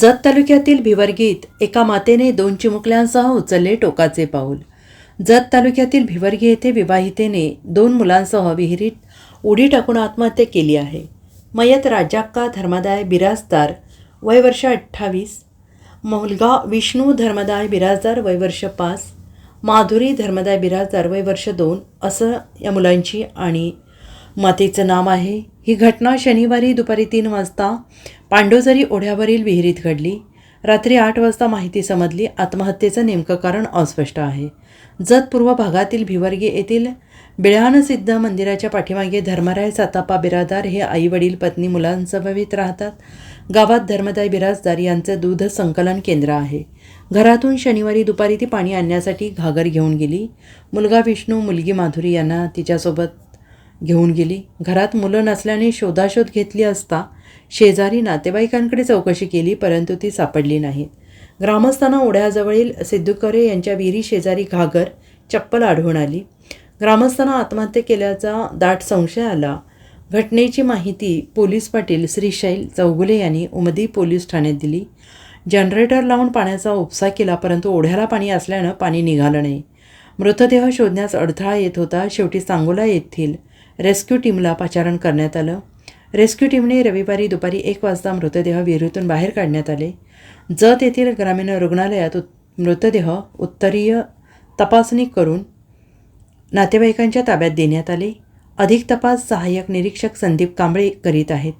जत तालुक्यातील भिवर्गीत एका मातेने दोन चिमुकल्यांसह उचलले टोकाचे पाऊल. जत तालुक्यातील भिवर्गी येथे विवाहितेने दोन मुलांसह विहिरीत उडी टाकून आत्महत्या केली आहे. मयत राजाक्का धर्मदाय बिराजदार वयवर्ष अठ्ठावीस. मुलगा विष्णू धर्मदाय बिराजदार वयवर्ष पाच. माधुरी धर्मदाय बिराजदार वयवर्ष दोन असं या मुलांची आणि मातेचं नाव आहे. ही घटना शनिवारी दुपारी तीन वाजता पांडोजरी ओढ्यावरील विहिरीत घडली. रात्री आठ वाजता माहिती समजली. आत्महत्येचं नेमकं कारण अस्पष्ट आहे. जत पूर्व भागातील भिवर्गी येथील बिळानसिद्ध मंदिराच्या पाठीमागे धर्मराय सातापा बिरादार हे आई वडील पत्नी मुलांसमवेत राहतात. गावात धर्मदाय बिराजदार यांचं दूध संकलन केंद्र आहे. घरातून शनिवारी दुपारी ती पाणी आणण्यासाठी घागर घेऊन गेली. मुलगा विष्णू मुलगी माधुरी यांना तिच्यासोबत घेऊन गेली. घरात मुलं नसल्याने शोधाशोध घेतली असता शेजारी नातेवाईकांकडे चौकशी केली परंतु ती सापडली नाही. ग्रामस्थांना ओढ्याजवळील सिद्धुकरे यांच्या विहिरी शेजारी घागर चप्पल आढळून आली. ग्रामस्थांना आत्महत्या केल्याचा दाट संशय आला. घटनेची माहिती पोलीस पाटील श्रीशैल चौगुले यांनी उमदी पोलीस ठाण्यात दिली. जनरेटर लावून पाण्याचा उपसा केला परंतु ओढ्याला पाणी असल्यानं पाणी निघालं नाही. मृतदेह शोधण्यास अडथळा येत होता. शेवटी सांगोला येथील रेस्क्यू टीमला पाचारण करण्यात आलं. रेस्क्यू टीमने रविवारी दुपारी एक वाजता मृतदेह विहिरीतून बाहेर काढण्यात आले. जत येथील ग्रामीण रुग्णालयात उत- मृतदेह उत्तरीय तपासणी करून नातेवाईकांच्या ताब्यात देण्यात आले. अधिक तपास सहाय्यक निरीक्षक संदीप कांबळे करीत आहेत.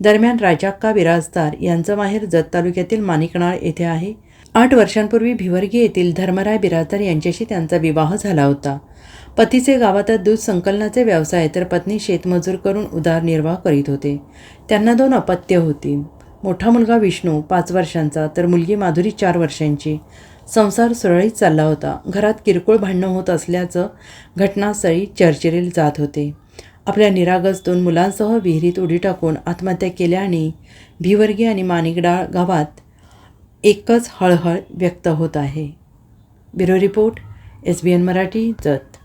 दरम्यान राजाक्का बिराजदार यांचं माहेर जत तालुक्यातील माणिकनाळ येथे आहे. आठ वर्षांपूर्वी भिवर्गी येथील धर्मराय बिराजदार यांच्याशी त्यांचा विवाह झाला होता. पतीचे गावातच दूध संकलनाचे व्यवसाय तर पत्नी शेतमजूर करून उदारनिर्वाह करीत होते. त्यांना दोन अपत्य होती. मोठा मुलगा विष्णू पाच वर्षांचा तर मुलगी माधुरी चार वर्षांची. संसार सुरळीत चालला होता. घरात किरकोळ भांडणं होत असल्याचं घटनास्थळी चर्चेले जात होते. आपल्या निरागस दोन मुलांसह विहिरीत उडी टाकून आत्महत्या केल्याने भिवर्गी आणि माणिकडाळ गावात एकच हळहळ व्यक्त होत आहे. Bureau report S B N Marathi Jath.